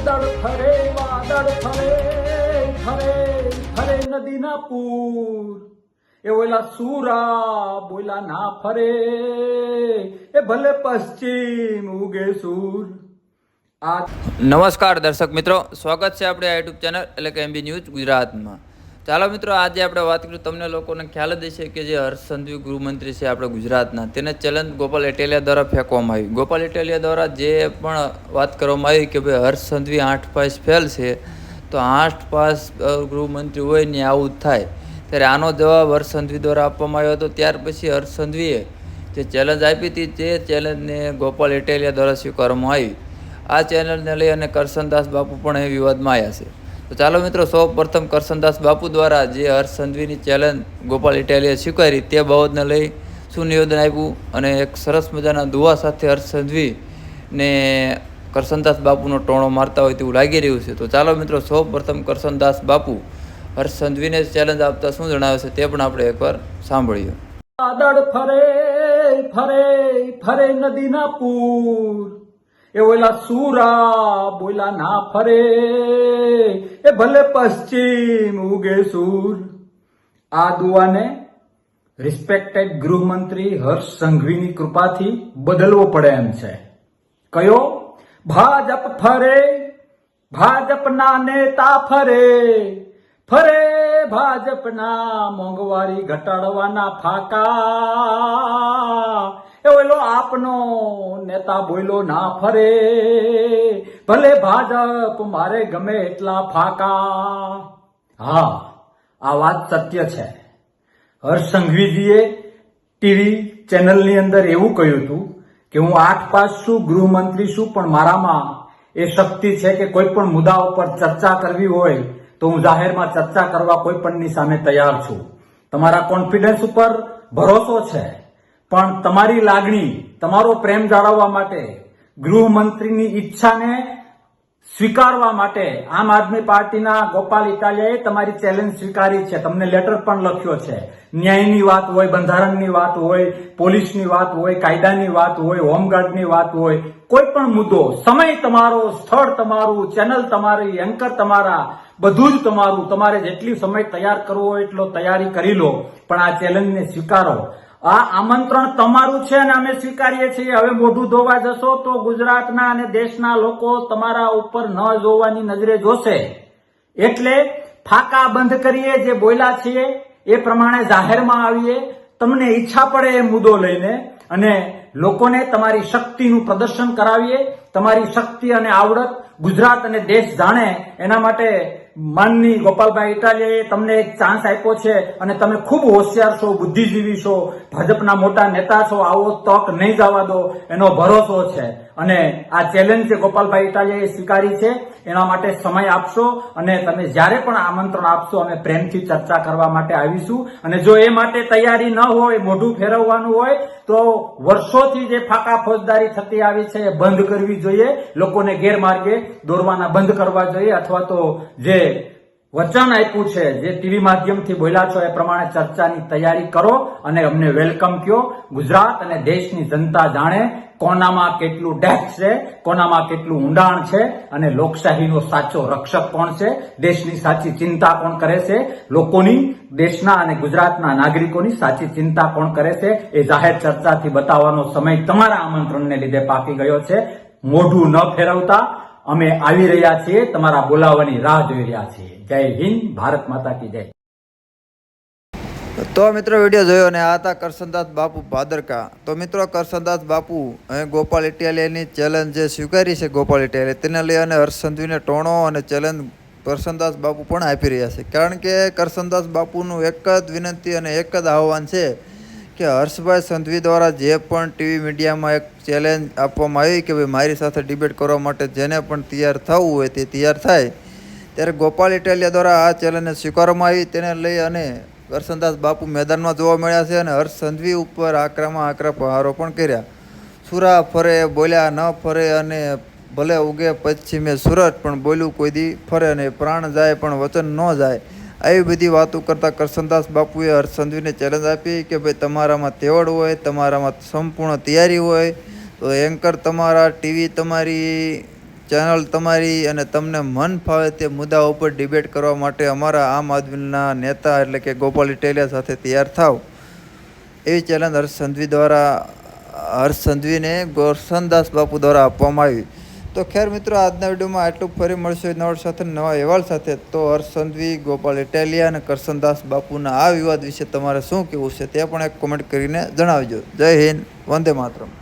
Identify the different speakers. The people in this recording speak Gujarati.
Speaker 1: વાદળ ફરે વાદળ ફરે ફરે ફરે નદીના પૂર. એ ઓલા સુરા બોલા ના ફરે, એ ભલે પશ્ચિમ ઉગે સૂર.
Speaker 2: નમસ્કાર દર્શક મિત્રો, સ્વાગત છે આપણે આ યુટ્યુબ ચેનલ એટલે કે એમબી ન્યૂઝ ગુજરાતમાં. ચાલો મિત્રો, આજે આપણે વાત કરીશું તમને લોકોને ખ્યાલ જ છે કે જે હર્ષ ગૃહમંત્રી છે આપણે ગુજરાતના, તેને ચેલેન્જ ગોપાલ ઇટેલિયા દ્વારા ફેંકવામાં આવી ગોપાલ એટેલિયા દ્વારા જે પણ વાત કરવામાં આવી કે ભાઈ હર્ષ આઠ પાસ ફેલ છે, તો આઠ પાસ ગૃહમંત્રી હોય ને આવું થાય. ત્યારે આનો જવાબ હર્ષ સંઘવી દ્વારા આપવામાં આવ્યો હતો. ત્યાર પછી હર્ષ સંઘવીએ જે ચેલેન્જ આપી હતી, તે ચેલેન્જને ગોપાલ ઇટેલિયા દ્વારા સ્વીકારવામાં આવી. આ ચેનલને લઈ અને કરશનદાસ બાપુ પણ એ વિવાદમાં આવ્યા છે. તો ચાલો મિત્રો, સૌ પ્રથમ કરશનદાસ બાપુ દ્વારા જે હર્ષ સંધવીની ચેલેન્જ ગોપાલ ઇટાલીએ સ્વીકારી તે બાબતને લઈ શું નિવેદન આપ્યું અને એક સરસ મજાના દુવા સાથે હર્ષ સંધવીને કરશનદાસ બાપુનો ટોણો મારતા હોય તેવું લાગી રહ્યું છે. તો ચાલો મિત્રો, સૌ પ્રથમ કરશનદાસ બાપુ હર્ષ સંધવીને ચેલેન્જ આપતા શું જણાવે છે તે પણ આપણે એકવાર સાંભળીએ.
Speaker 1: વાદળ ફરે ફરે ફરે નદીના પૂર. એ ઓલા સુરા બોલા ના ફરે. એ ભલે પશ્ચિમ ઉગે સૂર. આ દુઆને રિસ્પેક્ટેડ ગૃહમંત્રી હર્ષ સંઘવીની કૃપાથી બદલવો પડે એમ છે. કયો? ભાજપ ફરે. ભાજપના નેતા ફરે. ફરે ભાજપના મોંઘવારી ઘટાડવાના ફાકા. એ ઓલો આપનો નેતા બોલ્યો ના ફરે, ભલે ભાજપ મારે ગમે એટલા ફાકા. હા, આ વાત સત્ય છે. હર્ષ સંઘવીજીએ ટીવી ચેનલની અંદર એવું કહ્યું હતું કે, હું આઠ પાસ છું, ગૃહમંત્રી છું, પણ મારામાં એ શક્તિ છે કે કોઈ પણ મુદ્દા ઉપર ચર્ચા કરવી હોય તો હું જાહેરમાં ચર્ચા કરવા કોઈ પણની સામે તૈયાર છું. તમારા કોન્ફિડન્સ ઉપર ભરોસો છે. પણ તમારી લાગણી, તમારો પ્રેમ જાળવવા માટે, ગૃહમંત્રીની ઈચ્છાને સ્વીકારવા માટે આમ આદમી પાર્ટીના ગોપાલ ઇટાલિયાએ તમારી ચેલેન્જ સ્વીકારી છે. તમને લેટર પણ લખ્યો છે. ન્યાયની વાત હોય, બંધારણની વાત હોય, પોલીસની વાત હોય, કાયદાની વાત હોય, હોમગાર્ડની વાત હોય, કોઈ પણ મુદ્દો, સમય તમારો, સ્થળ તમારું, ચેનલ તમારી, એન્કર તમારા, બધું જ તમારું. તમારે જેટલી સમય તૈયાર કરવો હોય એટલો તૈયારી કરી લો. પણ આ ચેલેન્જને સ્વીકારો. આ આમંત્રણ તમારું છે અને અમે સ્વીકારીએ છીએ. હવે મોઢું ધોવા જશો તો ગુજરાતના અને દેશના લોકો તમારા ઉપર ન જોવાની નજરે જોશે. એટલે ફાકા બંધ કરીએ, જે બોલ્યા છીએ એ પ્રમાણે જાહેરમાં આવીએ. તમને ઈચ્છા પડે એ મુદ્દો લઈને અને લોકોને તમારી શક્તિનું પ્રદર્શન કરાવીએ. તમારી શક્તિ અને આવડત ગુજરાત અને દેશ જાણે. એના માટે માનની ગોપાલભાઈ ઇટાલિયાએ તમને એક ચાન્સ આપ્યો છે અને તમે ખૂબ હોશિયાર છો, બુદ્ધિજીવી છો, ભાજપના મોટા નેતા છો, આવો તક નહીં જવા દો, એનો ભરોસો છે. અને આ ચેલેન્જ છે ગોપાલભાઈ ઇટાલિયાએ સ્વીકારી છે, એના માટે સમય આપશો અને તમે જ્યારે પણ આમંત્રણ આપશો, અમે પ્રેમથી ચર્ચા કરવા માટે આવીશું. અને જો એ માટે તૈયારી ન હોય, મોઢું ફેરવવાનું હોય, તો વર્ષોથી જે ફાકા ફોજદારી થતી આવી છે, એ બંધ કરવી જોઈએ. લોકોને ગેરમાર્ગે દોરવાના બંધ કરવા જોઈએ, અથવા તો જે વચન આપ્યું છે. જે ટીવી માધ્યમથી બોલ્યા છો, એ પ્રમાણે ચર્ચાની તૈયારી કરો અને અમને વેલકમ કયો. ગુજરાત અને દેશની જનતા જાણે કોનામાં કેટલું ડેપ્થ છે, કોનામાં કેટલું ઊંડાણ છે અને લોકશાહીનો સાચો રક્ષક કોણ છે, દેશની સાચી ચિંતા કોણ કરે છે, લોકોની, દેશના અને ગુજરાતના નાગરિકોની સાચી ચિંતા કોણ કરે છે, એ જાહેર ચર્ચાથી બતાવવાનો સમય તમારા આમંત્રણને લીધે પાકી ગયો છે. મોઢું ન ફેરવતા અમે આવી રહ્યા છીએ, તમારા બોલાવવાની રાહ જોઈ રહ્યા છીએ. જય હિન્દ, ભારત માતા કી જય.
Speaker 2: તો મિત્રો વીડિયો જોયો અને આ હતા કરશનદાસ બાપુ ભાદરકા. તો મિત્રો કરશનદાસ બાપુ અહીં ગોપાલ ઇટાલિયાની ચેલેન્જ જે સ્વીકારી છે ગોપાલ ઇટાલિયા, તેને લઈ અને હર્ષ ટોણો અને ચેલેન્જ કરશનદાસ બાપુ પણ આપી રહ્યા છે. કારણ કે કરશનદાસ બાપુનું એક જ વિનંતી અને એક જ આહવાન છે કે હર્ષભાઈ સંધવી દ્વારા જે પણ ટીવી મીડિયામાં એક ચેલેન્જ આપવામાં આવી કે ભાઈ મારી સાથે ડિબેટ કરવા માટે જેને પણ તૈયાર થવું હોય તે તૈયાર થાય, ત્યારે ગોપાલ ઇટાલિયા દ્વારા આ ચેલેન્જને સ્વીકારવામાં આવી. તેને લઈ અને કરસનદાસ બાપુ મેદાનમાં જોવા મળ્યા છે અને હર્ષ સંધવી ઉપર આકરામાં આકરા પ્રહારો પણ કર્યા. સુરા ફરે બોલ્યા, ન ફરે અને ભલે ઉગે પશ્ચિમે સુરત, પણ બોલ્યું કોઈ દી ફરે નહીં, પ્રાણ જાય પણ વચન ન જાય. આવી બધી વાતો કરતાં કરશનદાસ બાપુએ હર્ષ સંધવીને ચેલેન્જ આપી કે ભાઈ તમારામાં તેવડ હોય, તમારામાં સંપૂર્ણ તૈયારી હોય, તો એન્કર તમારા ટીવી તમારી ચેનલ તમારી અને તમને મન ફાવે તે મુદ્દા ઉપર ડિબેટ કરવા માટે અમારા આમ આદમીના નેતા એટલે કે ગોપાલ ઇટેલિયા સાથે તૈયાર થાવ. એવી ચેલેન્જ હર્ષ સંધવી દ્વારા હર્ષ સંધવીને ગોરસનદાસ બાપુ દ્વારા આપવામાં આવી. તો ખેર મિત્રો, આજના વિડીયોમાં આટલું ફરી મળશે નવા સાથે, નવા અહેવાલ સાથે. તો હર્ષ ગોપાલ ઇટાલિયા અને કરસનદાસ બાપુના આ વિવાદ વિશે તમારે શું કહેવું છે તે પણ એક કોમેન્ટ કરીને જણાવજો. જય હિન્દ, વંદે માતરમ.